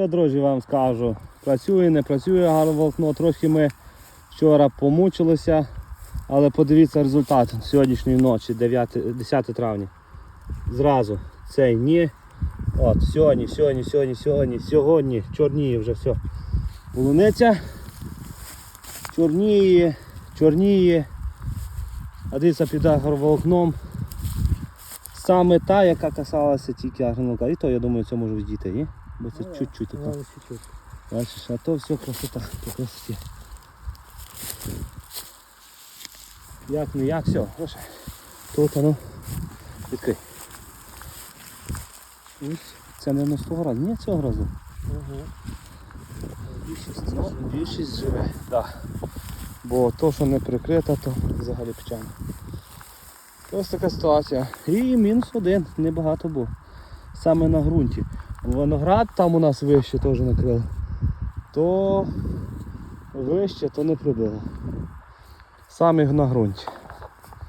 Що, друзі, вам скажу? Працює, не працює агроволокно. Трохи ми вчора помучилися, але подивіться результат сьогоднішньої ночі, 9, 10 травня. Зразу цей ні. От, сьогодні, сьогодні, сьогодні, сьогодні, сьогодні чорніє вже все. Полуниця. Чорніє, чорніє. А дивіться під агроволокном. Саме та, яка касалася тільки агронолка. І то, я думаю, це може ні? Бо це чуть-чуть. Бачиш, а то все красота по красоті. Як не як, все, лише. Тут воно відкрий. Ось, це не з того разу. Ні, цього разу. Ага. Більшість, ну, живе, так. Бо то, що не прикрито, то взагалі печально. Ось така ситуація. І мінус один, небагато було. Саме на ґрунті. Виноград там у нас вище теж накрили. То вище, то не прибило. Саме на ґрунті.